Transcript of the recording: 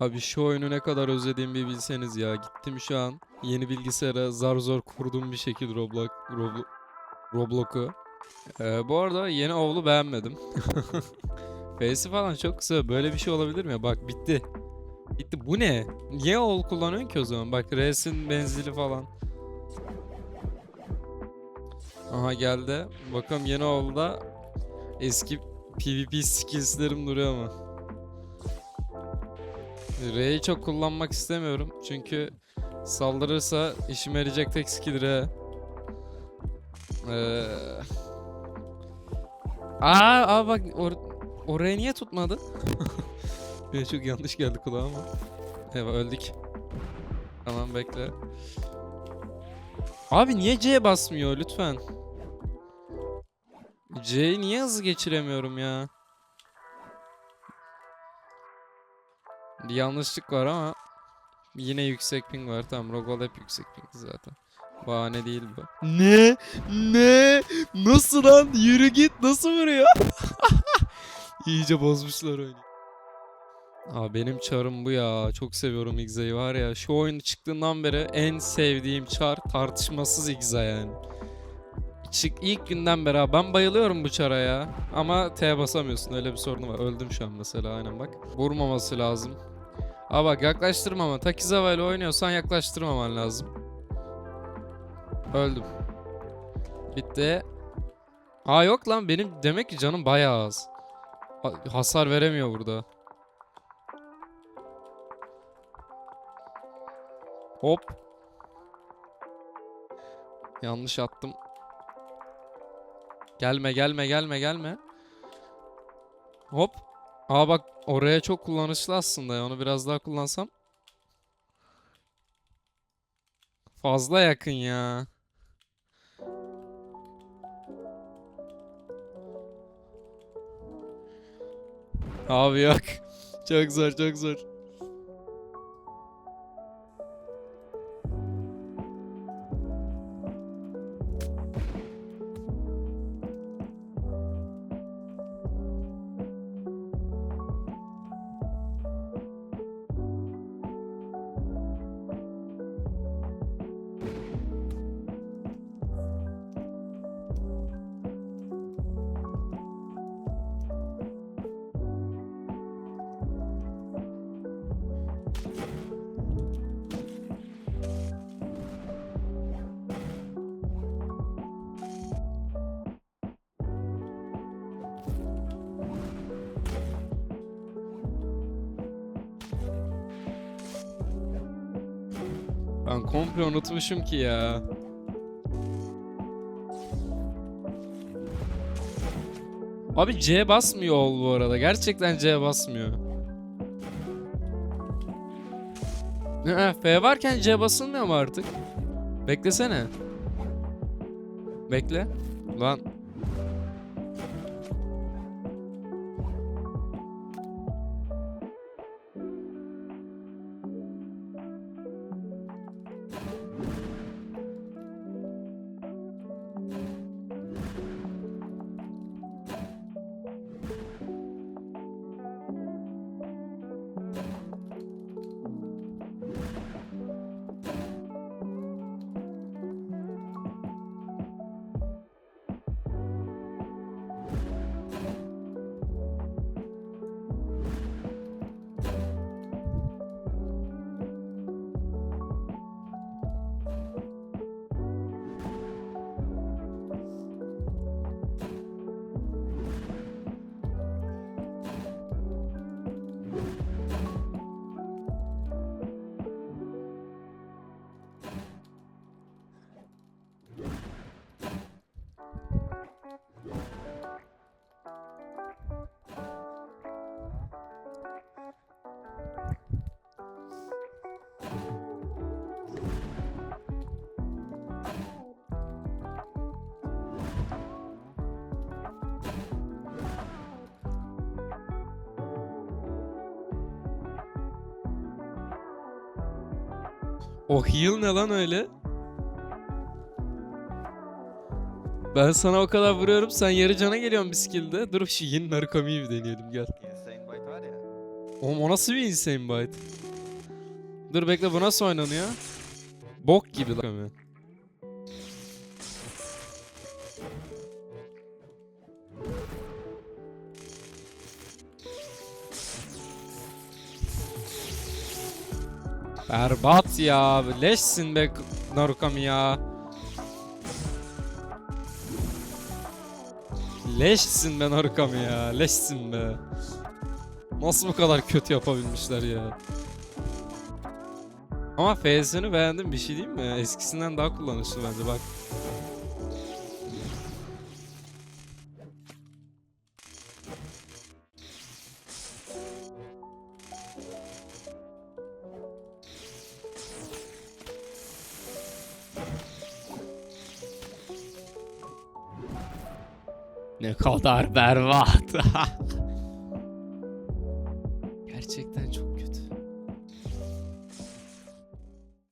Abi şu oyunu ne kadar özlediğimi bilseniz ya. Gittim şu an yeni bilgisayara zar zor kurduğum bir şekilde Roblox, Roblo, Roblox'u. Ee, bu arada yeni ovlu beğenmedim. Face'i falan çok kısa. Böyle bir şey olabilir mi? Bak bitti. Bitti. Bu ne? Niye oğul kullanıyorsun ki o zaman? Bak R'sin benzili falan. Aha geldi. Bakalım yeni oğulda eski PvP skillslerim duruyor mu? R'yi çok kullanmak istemiyorum. Çünkü saldırırsa işime yarayacak tek skill R. Ee... Aa, aa bak or oraya niye tutmadı? Bir çok yanlış geldi kulağıma. Evet öldük. Tamam bekle. Abi niye C basmıyor lütfen? C'yi niye hızlı geçiremiyorum ya? Bir yanlışlık var ama yine yüksek ping var. Tamam Rogol hep yüksek ping zaten. Bahane değil bu. Ne? Ne? Nasıl lan? Yürü git. Nasıl vuruyor? İyice bozmuşlar oyunu. Aa benim çarım bu ya. Çok seviyorum Igza'yı var ya. Şu oyun çıktığından beri en sevdiğim çar tartışmasız Igza yani. Çık ilk günden beri ben bayılıyorum bu çara ya. Ama T basamıyorsun öyle bir sorunu var. Öldüm şu an mesela aynen bak. Vurmaması lazım. Aa bak yaklaştırmama. Takizawa ile oynuyorsan yaklaştırmaman lazım. Öldüm. Bitti. Aa yok lan benim demek ki canım bayağı az. Ha- Hasar veremiyor burada. Hop. Yanlış attım. Gelme gelme gelme gelme. Hop. Aa bak oraya çok kullanışlı aslında ya. Onu biraz daha kullansam. Fazla yakın ya. Abi yok. Çok zor çok zor. Ben komple unutmuşum ki ya. Abi C basmıyor ol bu arada. Gerçekten C basmıyor. F varken C basılmıyor mu artık? Beklesene. Bekle. Lan. O heal ne lan öyle? Ben sana o kadar vuruyorum sen yarı cana geliyorsun bir skill'de. Dur şu yeni Narukami'yi bir deneyelim gel. Insane Bite var ya. Oğlum o nasıl bir insane bite? Dur bekle bu nasıl oynanıyor? Bok gibi lan. Berbat ya. Leşsin be Narukami ya. Leşsin be Narukami ya. Leşsin be. Nasıl bu kadar kötü yapabilmişler ya. Ama FS'ini beğendim bir şey değil mi? Eskisinden daha kullanışlı bence bak. Ne kadar berbat.